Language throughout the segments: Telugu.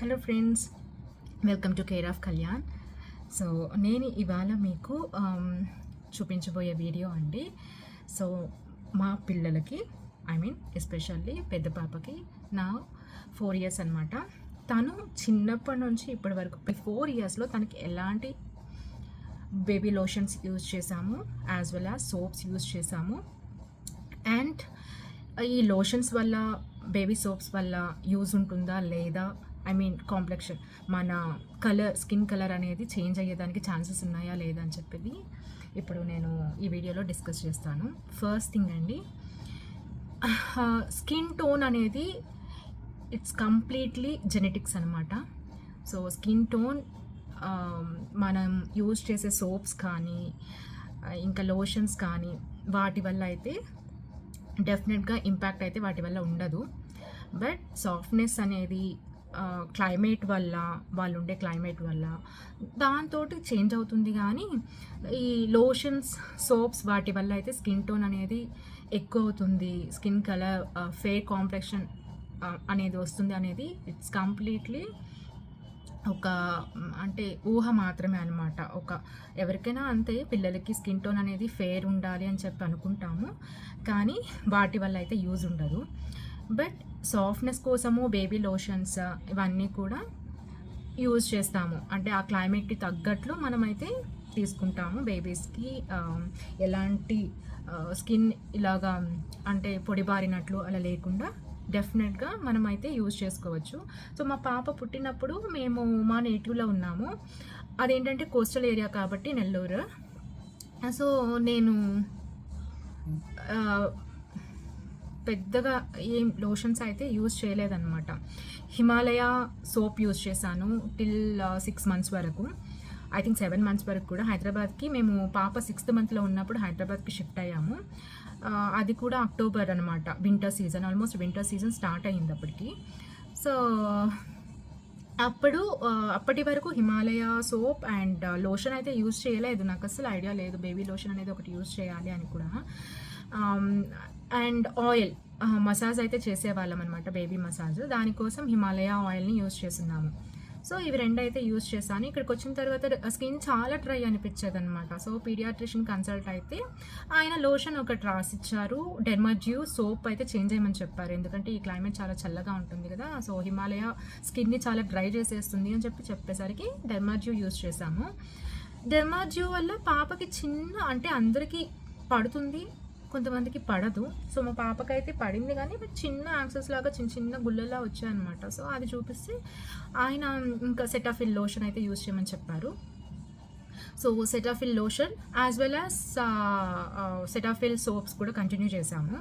Hello friends welcome to care of Kalyan. So నేను ఇవాళ మీకు చూపించబోయే వీడియో అండి. సో మా పిల్లలకి ఐ మీన్ ఎస్పెషల్లీ పెద్ద పాపకి నా ఫోర్ ఇయర్స్ అనమాట తను చిన్నప్పటి నుంచి ఇప్పటి వరకు ఫోర్ ఇయర్స్లో తనకి ఎలాంటి బేబీ లోషన్స్ యూజ్ చేసాము as well as soaps use చేసాము అండ్ ఈ లోషన్స్ వల్ల బేబీ సోప్స్ వల్ల యూజ్ ఉంటుందా లేదా ఐ మీన్ కాంప్లెక్షన్ మన కలర్ స్కిన్ కలర్ అనేది చేంజ్ అయ్యేదానికి ఛాన్సెస్ ఉన్నాయా లేదా అని చెప్పేది ఇప్పుడు నేను ఈ వీడియోలో డిస్కస్ చేస్తాను. ఫస్ట్ థింగ్ అండి స్కిన్ టోన్ అనేది ఇట్స్ కంప్లీట్లీ జెనెటిక్స్ అనమాట సో స్కిన్ టోన్ మనం యూజ్ చేసే సోప్స్ కానీ ఇంకా లోషన్స్ కానీ వాటి వల్ల అయితే డెఫినెట్గా ఇంపాక్ట్ అయితే వాటి వల్ల ఉండదు. బట్ సాఫ్ట్నెస్ అనేది క్లైమేట్ వల్ల వాళ్ళు ఉండే క్లైమేట్ వల్ల దాంతో చేంజ్ అవుతుంది కానీ ఈ లోషన్స్ సోప్స్ వాటి వల్ల అయితే స్కిన్ టోన్ అనేది ఎక్కువ అవుతుంది. స్కిన్ కలర్ ఫేర్ కాంప్లెక్షన్ అనేది వస్తుంది అనేది ఇట్స్ కంప్లీట్లీ ఒక అంటే ఊహ మాత్రమే అనమాట ఒక ఎవరికైనా అంతే పిల్లలకి స్కిన్ టోన్ అనేది ఫేర్ ఉండాలి అని చెప్పి అనుకుంటాము. కానీ వాటి వల్ల అయితే యూజ్ ఉండదు. బట్ సాఫ్ట్నెస్ కోసము బేబీ లోషన్స్ ఇవన్నీ కూడా యూజ్ చేస్తాము. అంటే ఆ క్లైమేట్కి తగ్గట్లు మనమైతే తీసుకుంటాము బేబీస్కి ఎలాంటి స్కిన్ ఇలాగా అంటే పొడిబారినట్లు అలా లేకుండా డెఫినెట్గా మనమైతే యూజ్ చేసుకోవచ్చు. సో మా పాప పుట్టినప్పుడు మేము మా నేటివ్లో ఉన్నాము. అదేంటంటే కోస్టల్ ఏరియా కాబట్టి నెల్లూరు. సో నేను పెద్దగా ఏం లోషన్స్ అయితే యూజ్ చేయలేదన్నమాట. హిమాలయ సోప్ యూజ్ చేశాను టిల్ సిక్స్ మంత్స్ వరకు. ఐ థింక్ సెవెన్ మంత్స్ వరకు కూడా. హైదరాబాద్కి మేము పాప సిక్స్త్ మంత్లో ఉన్నప్పుడు హైదరాబాద్కి షిఫ్ట్ అయ్యాము. అది కూడా అక్టోబర్ అనమాట winter season almost winter season start అయ్యింది అప్పటికి. సో అప్పుడు అప్పటి వరకు హిమాలయ సోప్ అండ్ లోషన్ అయితే యూజ్ చేయలేదు. నాకు అసలు ఐడియా లేదు. బేబీ లోషన్ అనేది ఒకటి యూజ్ చేయాలి అని కూడా. అండ్ ఆయిల్ మసాజ్ అయితే చేసేవాళ్ళం అనమాట బేబీ మసాజ్ దానికోసం హిమాలయ ఆయిల్ని యూజ్ చేస్తున్నాము. సో ఇవి రెండు అయితే యూజ్ చేశాను. ఇక్కడికి వచ్చిన తర్వాత స్కిన్ చాలా డ్రై అనిపించేది అనమాట సో పీడియాట్రిషియన్ కన్సల్ట్ అయితే ఆయన లోషన్ ఒకటి రాసిచ్చారు. డెర్మజ్యూ సోప్ అయితే చేంజ్ చేయమని చెప్పారు. ఎందుకంటే ఈ క్లైమేట్ చాలా చల్లగా ఉంటుంది కదా. సో హిమాలయ స్కిన్ని చాలా డ్రై చేసేస్తుంది అని చెప్పి చెప్పేసరికి డెర్మాజ్యూ యూజ్ చేశాము. డెర్మాజ్యూ వల్ల పాపకి చిన్న అంటే అందరికీ పడుతుంది. కొంతమందికి పడదు. సో మా పాపకైతే పడింది కానీ చిన్న యాక్సెస్ లాగా చిన్న చిన్న గుళ్ళలా వచ్చాయన్నమాట. సో అది చూపిస్తే ఆయన ఇంకా సెటాఫిల్ లోషన్ అయితే యూజ్ చేయమని చెప్పారు. So Cetaphil lotion as well as Cetaphil soaps కూడా కంటిన్యూ చేశాము.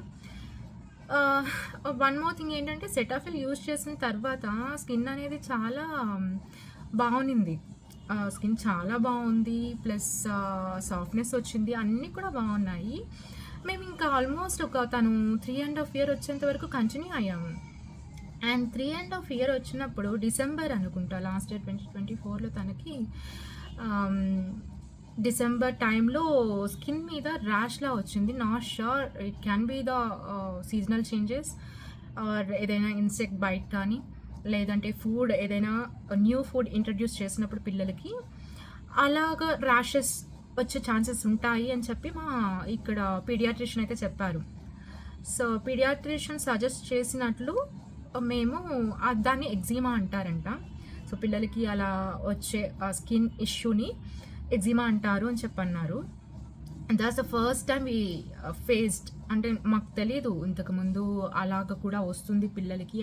వన్ మోర్ థింగ్ ఏంటంటే సెటాఫిల్ యూజ్ చేసిన తర్వాత స్కిన్ అనేది చాలా బాగుంది. స్కిన్ చాలా బాగుంది. ప్లస్ సాఫ్ట్నెస్ వచ్చింది. అన్నీ కూడా బాగున్నాయి. మేము ఇంకా ఆల్మోస్ట్ ఒక తను త్రీ అండ్ హాఫ్ ఇయర్ వచ్చేంత వరకు కంటిన్యూ అయ్యాము. And three and half year వచ్చినప్పుడు డిసెంబర్ అనుకుంటా లాస్ట్ ఇయర్ ట్వంటీ ట్వంటీ ఫోర్లో తనకి డిసెంబర్ టైంలో స్కిన్ మీద ర్యాష్లా వచ్చింది. Not sure it can be the seasonal changes or ఏదైనా ఇన్సెక్ట్ బైట్ కానీ లేదంటే ఫుడ్ ఏదైనా న్యూ ఫుడ్ ఇంట్రడ్యూస్ చేసినప్పుడు పిల్లలకి అలాగ ర్యాషెస్ వచ్చే ఛాన్సెస్ ఉంటాయి అని చెప్పి మా ఇక్కడ పీడియాట్రిషియన్ అయితే చెప్పారు. సో పీడియాట్రిషియన్ సజెస్ట్ చేసినట్లు మేము దాన్ని ఎగ్జిమా అంటారంట. సో పిల్లలకి అలా వచ్చే స్కిన్ ఇష్యూని ఎగ్జిమా అంటారు అని చెప్పన్నారు. That's the first time we faced అంటే మాకు తెలియదు ఇంతకుముందు అలాగ కూడా వస్తుంది పిల్లలకి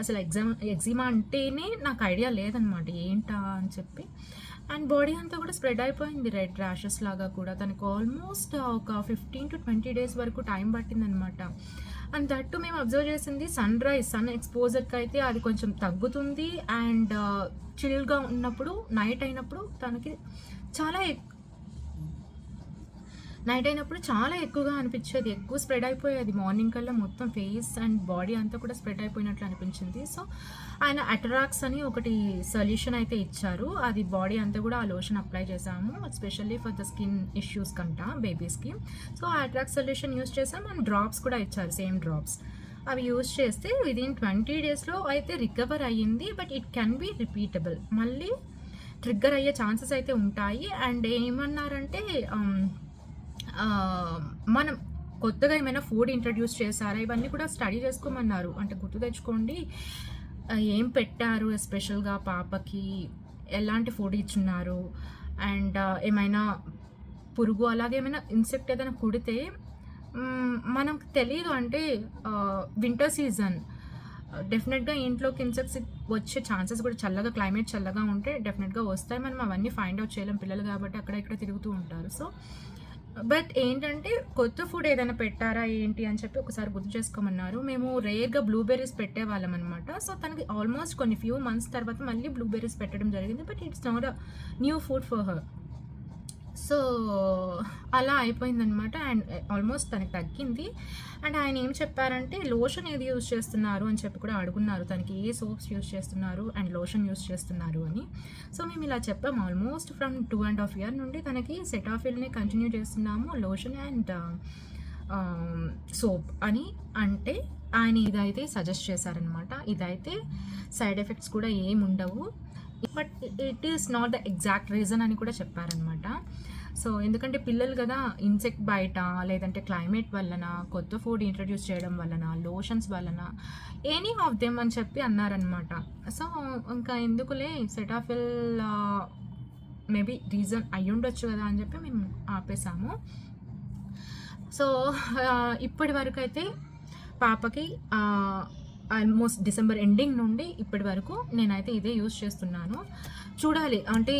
అసలు ఎగ్జామ్ ఎగ్జిమా అంటేనే నాకు ఐడియా లేదనమాట ఏంటా అని చెప్పి. అండ్ బాడీ అంతా కూడా స్ప్రెడ్ అయిపోయింది రెడ్ ర్యాషెస్ లాగా కూడా. తనకు ఆల్మోస్ట్ uh, ఒక ఫిఫ్టీన్ టు ట్వంటీ డేస్ వరకు టైం పట్టిందనమాట. అండ్ దట్టు మేము అబ్జర్వ్ చేసింది సన్ రైజ్ సన్ ఎక్స్పోజర్కి అయితే అది కొంచెం తగ్గుతుంది. అండ్ చిల్గా uh, ఉన్నప్పుడు నైట్ అయినప్పుడు తనకి చాలా నైట్ అయినప్పుడు చాలా ఎక్కువగా అనిపించేది. ఎక్కువ స్ప్రెడ్ అయిపోయేది. మార్నింగ్ కల్లా మొత్తం ఫేస్ అండ్ బాడీ అంతా కూడా స్ప్రెడ్ అయిపోయినట్లు అనిపించింది. సో ఆయన అటరాక్స్ అని ఒకటి సొల్యూషన్ అయితే ఇచ్చారు. అది బాడీ అంతా కూడా ఆ లోషన్ అప్లై చేసాము. Specially for the skin issues కంట బేబీస్కి. సో ఆ అట్రాక్స్ సొల్యూషన్ యూస్ చేసాం అండ్ డ్రాప్స్ కూడా ఇచ్చారు సేమ్ డ్రాప్స్. అవి యూజ్ చేస్తే విదిన్ ట్వంటీ డేస్లో అయితే రికవర్ అయ్యింది. But it can be repeatable. మళ్ళీ ట్రిగ్గర్ అయ్యే ఛాన్సెస్ అయితే ఉంటాయి. అండ్ ఏమన్నారంటే మనం కొత్తగా ఏమైనా ఫుడ్ ఇంట్రడ్యూస్ చేశారా? ఇవన్నీ కూడా స్టడీ చేసుకోమన్నారు. అంటే గుర్తు తెచ్చుకోండి ఏం పెట్టారు ఎస్పెషల్గా పాపకి? ఎలాంటి ఫుడ్ ఇచ్చున్నారు అండ్ ఏమైనా పురుగు అలాగే ఏమైనా ఇన్సెక్ట్ ఏదైనా కుడితే మనకు తెలియదు అంటే వింటర్ సీజన్ డెఫినెట్గా ఇంట్లోకి ఇన్సెక్ట్స్ వచ్చే ఛాన్సెస్ కూడా చల్లగా క్లైమేట్ చల్లగా ఉంటే డెఫినెట్గా వస్తాయి. మనం అవన్నీ ఫైండ్ అవుట్ చేయలేం పిల్లలు కాబట్టి అక్కడ ఇక్కడ తిరుగుతూ ఉంటారు. సో బట్ ఏంటంటే కొత్త ఫుడ్ ఏదైనా పెట్టారా ఏంటి అని చెప్పి ఒకసారి గుర్తు చేసుకోమన్నారు. మేము రేర్గా బ్లూబెర్రీస్ పెట్టేవాళ్ళం అనమాట సో తనకి ఆల్మోస్ట్ కొన్ని ఫ్యూ మంత్స్ తర్వాత మళ్ళీ బ్లూబెర్రీస్ పెట్టడం జరిగింది. But it's not a new food for her. So అలా అయిపోయిందనమాట అండ్ ఆల్మోస్ట్ తనకి తగ్గింది. అండ్ ఆయన ఏం చెప్పారంటే లోషన్ ఏది యూజ్ చేస్తున్నారు? అని చెప్పి కూడా అడుగున్నారు. తనకి ఏ సోప్స్ యూజ్ చేస్తున్నారు? అండ్ లోషన్ యూజ్ చేస్తున్నారు అని. సో మేము ఇలా చెప్పాము almost from two and half year నుండి తనకి సెటాఫిల్ని కంటిన్యూ చేస్తున్నాము. లోషన్ అండ్ సోప్ అని. అంటే ఆయన ఇదైతే సజెస్ట్ చేశారనమాట ఇదైతే సైడ్ ఎఫెక్ట్స్ కూడా ఏమి ఉండవు but it is not the exact reason అని కూడా చెప్పారనమాట సో ఎందుకంటే పిల్లలు కదా ఇన్సెక్ట్ బయట లేదంటే క్లైమేట్ వలన కొత్త ఫుడ్ ఇంట్రడ్యూస్ చేయడం వలన లోషన్స్ వలన ఎనీ ఆఫ్ దెమ్ అని చెప్పి అన్నారనమాట సో ఇంకా ఎందుకులే సెటాఫిల్ మేబీ రీజన్ అయి ఉండొచ్చు కదా అని చెప్పి మేము ఆపేసాము. సో uh, ఇప్పటి వరకు అయితే పాపకి uh, ఆల్మోస్ట్ డిసెంబర్ ఎండింగ్ నుండి ఇప్పటి వరకు నేనైతే ఇదే యూజ్ చేస్తున్నాను. చూడాలి అంటే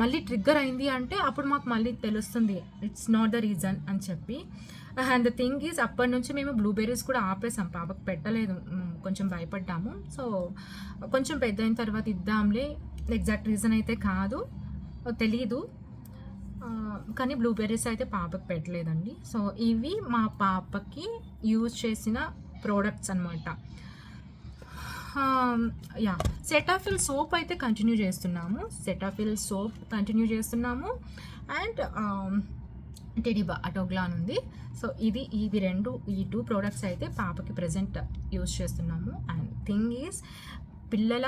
మళ్ళీ ట్రిగ్గర్ అయింది అంటే అప్పుడు మాకు మళ్ళీ తెలుస్తుంది ఇట్స్ నాట్ ద రీజన్ అని చెప్పి. అండ్ ద థింగ్ ఈజ్ అప్పటి నుంచి మేము బ్లూబెర్రీస్ కూడా ఆపేసాం పాపకు పెట్టలేదు కొంచెం భయపడ్డాము. సో కొంచెం పెద్ద అయిన తర్వాత ఇద్దాంలే ఎగ్జాక్ట్ రీజన్ అయితే కాదు తెలీదు. కానీ బ్లూబెర్రీస్ అయితే పాపకు పెట్టలేదండి. సో ఇవి మా పాపకి యూజ్ చేసిన ప్రోడక్ట్స్ అనమాట యా. సెటాఫిల్ సోప్ అయితే కంటిన్యూ చేస్తున్నాము. సెటాఫిల్ సోప్ కంటిన్యూ చేస్తున్నాము. అండ్ టెడిబా అటోగ్లాన్ ఉంది. సో ఇది ఇవి రెండు ఈ టూ ప్రోడక్ట్స్ అయితే పాపకి ప్రజెంట్ యూజ్ చేస్తున్నాము. అండ్ థింగ్ ఈజ్ పిల్లల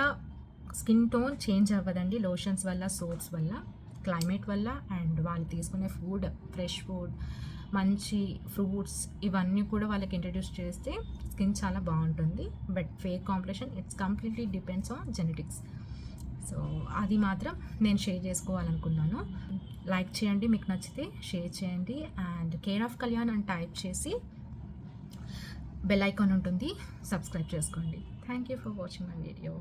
స్కిన్ టోన్ చేంజ్ అవ్వదండి లోషన్స్ వల్ల సోప్స్ వల్ల క్లైమేట్ వల్ల అండ్ వాళ్ళు తీసుకునే ఫుడ్ ఫ్రెష్ ఫుడ్ మంచి ఫ్రూట్స్ ఇవన్నీ కూడా వాళ్ళకి ఇంట్రడ్యూస్ చేస్తే స్కిన్ చాలా బాగుంటుంది. But fake complexion it's completely depends on genetics so అది మాత్రం నేను షేర్ చేసుకోవాలనుకున్నాను. లైక్ చేయండి మీకు నచ్చితే షేర్ చేయండి. అండ్ కేర్ ఆఫ్ కళ్యాణ్ అని టైప్ చేసి బెల్ ఐకాన్ ఉంటుంది. సబ్స్క్రైబ్ చేసుకోండి. Thank you for watching my video